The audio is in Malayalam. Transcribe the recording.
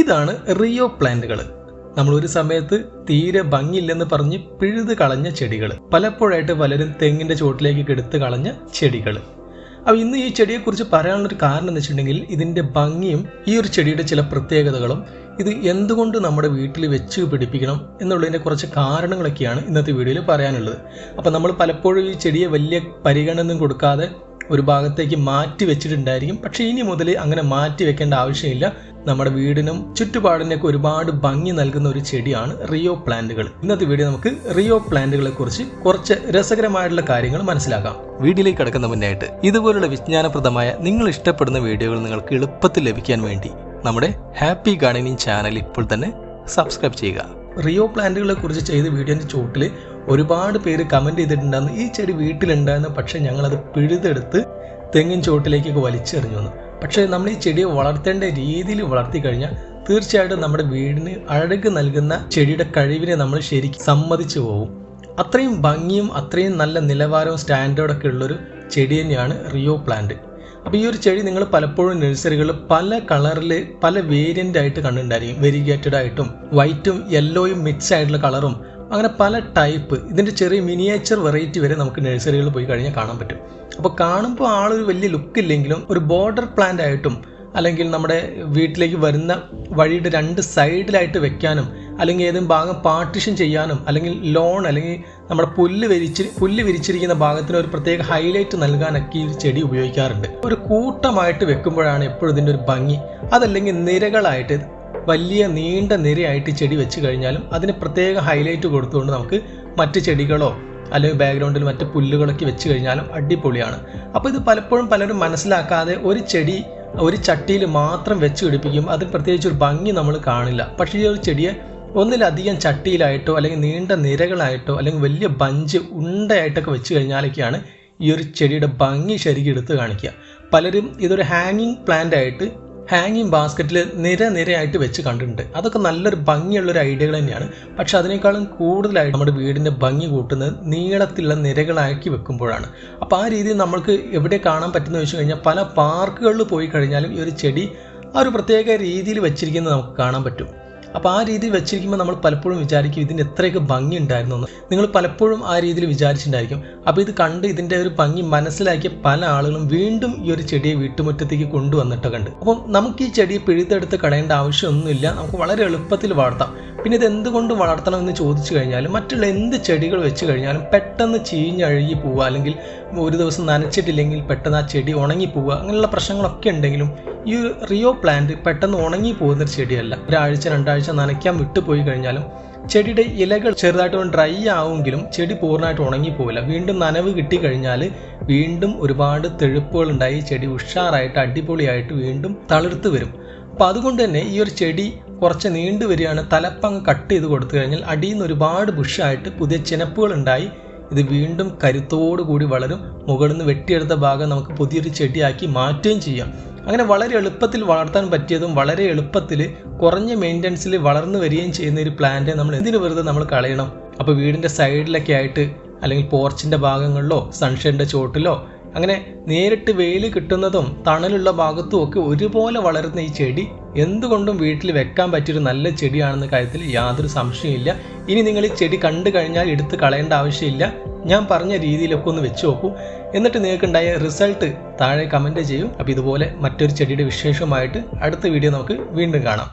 ഇതാണ് റിയോ പ്ലാന്റുകൾ നമ്മൾ ഒരു സമയത്ത് തീരെ ഭംഗിയില്ലെന്ന് പറഞ്ഞ് പിഴുത് കളഞ്ഞ ചെടികൾ പലപ്പോഴായിട്ട് പലരും തെങ്ങിന്റെ ചുവട്ടിലേക്ക് എടുത്ത് കളഞ്ഞ ചെടികൾ അപ്പോൾ ഇന്ന് ഈ ചെടിയെക്കുറിച്ച് പറയാനുള്ളൊരു കാരണം എന്ന് വെച്ചിട്ടുണ്ടെങ്കിൽ ഇതിന്റെ ഭംഗിയും ഈ ഒരു ചെടിയുടെ ചില പ്രത്യേകതകളും ഇത് എന്തുകൊണ്ട് നമ്മുടെ വീട്ടിൽ വെച്ച് പിടിപ്പിക്കണം എന്നുള്ളതിന്റെ കുറച്ച് കാരണങ്ങളൊക്കെയാണ് ഇന്നത്തെ വീഡിയോയിൽ പറയാനുള്ളത്. അപ്പോൾ നമ്മൾ പലപ്പോഴും ഈ ചെടിയെ വലിയ പരിഗണന കൊടുക്കാതെ ഒരു ഭാഗത്തേക്ക് മാറ്റി വെച്ചിട്ടുണ്ടായിരിക്കും. പക്ഷെ ഇനി മുതൽ അങ്ങനെ മാറ്റി വെക്കേണ്ട ആവശ്യമില്ല. നമ്മുടെ വീടിനും ചുറ്റുപാടിനൊക്കെ ഒരുപാട് ഭംഗി നൽകുന്ന ഒരു ചെടിയാണ് റിയോ പ്ലാന്റുകൾ. ഇന്നത്തെ വീഡിയോ നമുക്ക് റിയോ പ്ലാന്റുകളെ കുറിച്ച് കുറച്ച് രസകരമായിട്ടുള്ള കാര്യങ്ങൾ മനസ്സിലാക്കാം. വീഡിയോയിലേക്ക് കടക്കുന്ന മുന്നായിട്ട് ഇതുപോലുള്ള വിജ്ഞാനപ്രദമായ നിങ്ങൾ ഇഷ്ടപ്പെടുന്ന വീഡിയോകൾ നിങ്ങൾക്ക് എളുപ്പത്തിൽ ലഭിക്കാൻ വേണ്ടി നമ്മുടെ ഹാപ്പി ഗാർഡനിങ് ചാനൽ ഇപ്പോൾ തന്നെ സബ്സ്ക്രൈബ് ചെയ്യുക. റിയോ പ്ലാന്റുകളെ കുറിച്ച് ചെയ്ത വീഡിയോന്റെ ചോട്ടിൽ ഒരുപാട് പേര് കമന്റ് ചെയ്തിട്ടുണ്ടായിരുന്നു. ഈ ചെടി വീട്ടിലുണ്ടായിരുന്നു. പക്ഷെ ഞങ്ങളത് പിഴുതെടുത്ത് തെങ്ങിൻ ചുവട്ടിലേക്കൊക്കെ വലിച്ചെറിഞ്ഞു വന്നു. പക്ഷേ നമ്മൾ ഈ ചെടിയെ വളർത്തേണ്ട രീതിയിൽ വളർത്തി കഴിഞ്ഞാൽ തീർച്ചയായിട്ടും നമ്മുടെ വീടിന് അഴക് നൽകുന്ന ചെടിയുടെ കഴിവിനെ നമ്മൾ ശരിക്കും സമ്മതിച്ചു പോകും അത്രയും ഭംഗിയും അത്രയും നല്ല നിലവാരവും സ്റ്റാൻഡേർഡൊക്കെ ഉള്ളൊരു ചെടി തന്നെയാണ് റിയോ പ്ലാന്റ് അപ്പോൾ ഈ ഒരു ചെടി നിങ്ങൾ പലപ്പോഴും നഴ്സറികളിൽ പല കളറിൽ പല വേരിയന്റ് ആയിട്ട് കണ്ടിട്ടുണ്ടായിരിക്കും. വെരിഗേറ്റഡ് ആയിട്ടും വൈറ്റും യെല്ലോയും മിക്സ് ആയിട്ടുള്ള കളറും അങ്ങനെ പല ടൈപ്പ് ഇതിന്റെ ചെറിയ മിനിയേച്ചർ വെറൈറ്റി വരെ നമുക്ക് നഴ്സറികളിൽ പോയി കഴിഞ്ഞാൽ കാണാൻ പറ്റും. അപ്പോൾ കാണുമ്പോൾ ആളൊരു വലിയ ലുക്ക് ഇല്ലെങ്കിലും ഒരു ബോർഡർ പ്ലാന്റ് ആയിട്ടും അല്ലെങ്കിൽ നമ്മുടെ വീട്ടിലേക്ക് വരുന്ന വഴിയുടെ രണ്ട് സൈഡിലായിട്ട് വെക്കാനും അല്ലെങ്കിൽ ഏതെങ്കിലും ഭാഗം പാർട്ടിഷൻ ചെയ്യാനും അല്ലെങ്കിൽ ലോൺ അല്ലെങ്കിൽ നമ്മുടെ പുല്ല് വിരിച്ച് പുല്ല് വിരിച്ചിരിക്കുന്ന ഭാഗത്തിന് ഒരു പ്രത്യേക ഹൈലൈറ്റ് നൽകാനൊക്കെ ഈ ചെടി ഉപയോഗിക്കാറുണ്ട്. ഒരു കൂട്ടമായിട്ട് വെക്കുമ്പോഴാണ് എപ്പോഴും ഇതിന്റെ ഒരു ഭംഗി. അതല്ലെങ്കിൽ നിരകളായിട്ട് വലിയ നീണ്ട നിരയായിട്ട് ചെടി വെച്ച് കഴിഞ്ഞാലും അതിന് പ്രത്യേക ഹൈലൈറ്റ് കൊടുത്തുകൊണ്ട് നമുക്ക് മറ്റ് ചെടികളോ അല്ലെങ്കിൽ ബാക്ക്ഗ്രൗണ്ടിൽ മറ്റ് പുല്ലുകളൊക്കെ വെച്ച് കഴിഞ്ഞാലും അടിപൊളിയാണ്. അപ്പോൾ ഇത് പലപ്പോഴും പലരും മനസ്സിലാക്കാതെ ഒരു ചെടി ഒരു ചട്ടിയിൽ മാത്രം വെച്ച് പിടിപ്പിക്കും. അതിന് പ്രത്യേകിച്ച് ഒരു ഭംഗി നമ്മൾ കാണില്ല. പക്ഷേ ഈ ഒരു ചെടിയെ ഒന്നിലധികം ചട്ടിയിലായിട്ടോ അല്ലെങ്കിൽ നീണ്ട നിരകളായിട്ടോ അല്ലെങ്കിൽ വലിയ ബഞ്ച് ഉണ്ടയായിട്ടൊക്കെ വെച്ച് കഴിഞ്ഞാലൊക്കെയാണ് ഈ ഒരു ചെടിയുടെ ഭംഗി ശരിക്കും എടുത്ത് കാണിക്കുക. പലരും ഇതൊരു ഹാങ്ങിങ് പ്ലാന്റ് ആയിട്ട് ഹാങ്ങിങ് ബാസ്ക്കറ്റിൽ നിര നിരയായിട്ട് വെച്ച് കണ്ടിട്ടുണ്ട്. അതൊക്കെ നല്ലൊരു ഭംഗിയുള്ള ഒരു ഐഡിയകൾ തന്നെയാണ്. പക്ഷെ അതിനേക്കാളും കൂടുതലായിട്ട് നമ്മുടെ വീടിന്റെ ഭംഗി കൂട്ടുന്നത് നീളത്തിലുള്ള നിരകളാക്കി വെക്കുമ്പോഴാണ്. അപ്പോൾ ആ രീതിയിൽ നമ്മൾക്ക് എവിടെ കാണാൻ പറ്റുന്ന വെച്ച് കഴിഞ്ഞാൽ പല പാർക്കുകളിൽ പോയി കഴിഞ്ഞാലും ഈ ഒരു ചെടി ആ ഒരു പ്രത്യേക രീതിയിൽ വെച്ചിരിക്കുന്നത് നമുക്ക് കാണാൻ പറ്റും. അപ്പോൾ ആ രീതിയിൽ വെച്ചിരിക്കുമ്പോൾ നമ്മൾ പലപ്പോഴും വിചാരിക്കും ഇതിന് എത്രയൊക്കെ ഭംഗി ഉണ്ടായിരുന്നു എന്ന്. നിങ്ങൾ പലപ്പോഴും ആ രീതിയിൽ വിചാരിച്ചിട്ടുണ്ടായിരിക്കും. അപ്പോൾ ഇത് കണ്ട് ഇതിന്റെ ഒരു ഭംഗി മനസ്സിലാക്കിയ പല ആളുകളും വീണ്ടും ഈ ഒരു ചെടിയെ വീട്ടുമുറ്റത്തേക്ക് കൊണ്ടുവന്നിട്ടൊക്കെ ഉണ്ട്. അപ്പം നമുക്ക് ഈ ചെടിയെ പിഴുതെടുത്ത് കളയേണ്ട ആവശ്യമൊന്നുമില്ല. നമുക്ക് വളരെ എളുപ്പത്തിൽ വളർത്താം. പിന്നെ ഇത് എന്തുകൊണ്ട് വളർത്തണം എന്ന് ചോദിച്ചു കഴിഞ്ഞാൽ മറ്റുള്ള എന്ത് ചെടികൾ വെച്ച് കഴിഞ്ഞാലും പെട്ടെന്ന് ചീഞ്ഞഴുകി പോവുക അല്ലെങ്കിൽ ഒരു ദിവസം നനച്ചിട്ടില്ലെങ്കിൽ പെട്ടെന്ന് ആ ചെടി ഉണങ്ങി പോവുക അങ്ങനെയുള്ള പ്രശ്നങ്ങളൊക്കെ ഉണ്ടെങ്കിലും ഈ റിയോ പ്ലാന്റ് പെട്ടെന്ന് ഉണങ്ങി പോകുന്ന ഒരു ചെടിയല്ല. ഒരാഴ്ച രണ്ടാഴ്ച നനയ്ക്കാൻ വിട്ടുപോയി കഴിഞ്ഞാലും ചെടിയുടെ ഇലകൾ ചെറുതായിട്ട് ഡ്രൈ ആവുമെങ്കിലും ചെടി പൂർണമായിട്ട് ഉണങ്ങി പോവില്ല. വീണ്ടും നനവ് കിട്ടിക്കഴിഞ്ഞാൽ വീണ്ടും ഒരുപാട് തെഴുപ്പുകൾ ഉണ്ടായി ചെടി ഉഷാറായിട്ട് അടിപൊളിയായിട്ട് വീണ്ടും തളിർത്ത് വരും. അപ്പം അതുകൊണ്ട് തന്നെ ഈ ഒരു ചെടി കുറച്ച് നീണ്ടു വരികയാണ്. തലപ്പങ്ങ് കട്ട് ചെയ്ത് കൊടുത്തു കഴിഞ്ഞാൽ അടിയിൽ നിന്ന് ഒരുപാട് ബുഷായിട്ട് പുതിയ ചിനപ്പുകൾ ഉണ്ടായി ഇത് വീണ്ടും കരുത്തോടു കൂടി വളരും. മുകളിൽ നിന്ന് വെട്ടിയെടുത്ത ഭാഗം നമുക്ക് പുതിയൊരു ചെടിയാക്കി മാറ്റുകയും ചെയ്യാം. അങ്ങനെ വളരെ എളുപ്പത്തിൽ വളർത്താൻ പറ്റിയതും വളരെ എളുപ്പത്തിൽ കുറഞ്ഞ മെയിന്റനൻസിൽ വളർന്നു വരികയും ചെയ്യുന്ന ഒരു പ്ലാന്റ് നമ്മൾ എന്തിനു വെറുതെ നമ്മൾ കളയണം? അപ്പോൾ വീടിന്റെ സൈഡിലൊക്കെ ആയിട്ട് അല്ലെങ്കിൽ പോർച്ചിന്റെ ഭാഗങ്ങളിലോ സൺഷൈന്റെ ചോട്ടിലോ അങ്ങനെ നേരിട്ട് വെയിൽ കിട്ടുന്നതും തണലുള്ള ഭാഗത്തും ഒക്കെ ഒരുപോലെ വളരുന്ന ഈ ചെടി എന്തുകൊണ്ടും വീട്ടിൽ വെക്കാൻ പറ്റിയൊരു നല്ല ചെടിയാണെന്ന കാര്യത്തിൽ യാതൊരു സംശയമില്ല ഇനി നിങ്ങൾ ഈ ചെടി കണ്ടു കഴിഞ്ഞാൽ എടുത്ത് കളയേണ്ട ആവശ്യമില്ല. ഞാൻ പറഞ്ഞ രീതിയിലൊക്കെ ഒന്ന് വെച്ച് നോക്കൂ. എന്നിട്ട് നിങ്ങൾക്കുണ്ടായ റിസൾട്ട് താഴെ കമന്റ് ചെയ്യും. അപ്പോൾ ഇതുപോലെ മറ്റൊരു ചെടിയുടെ വിശേഷമായിട്ട് അടുത്ത വീഡിയോ നമുക്ക് വീണ്ടും കാണാം.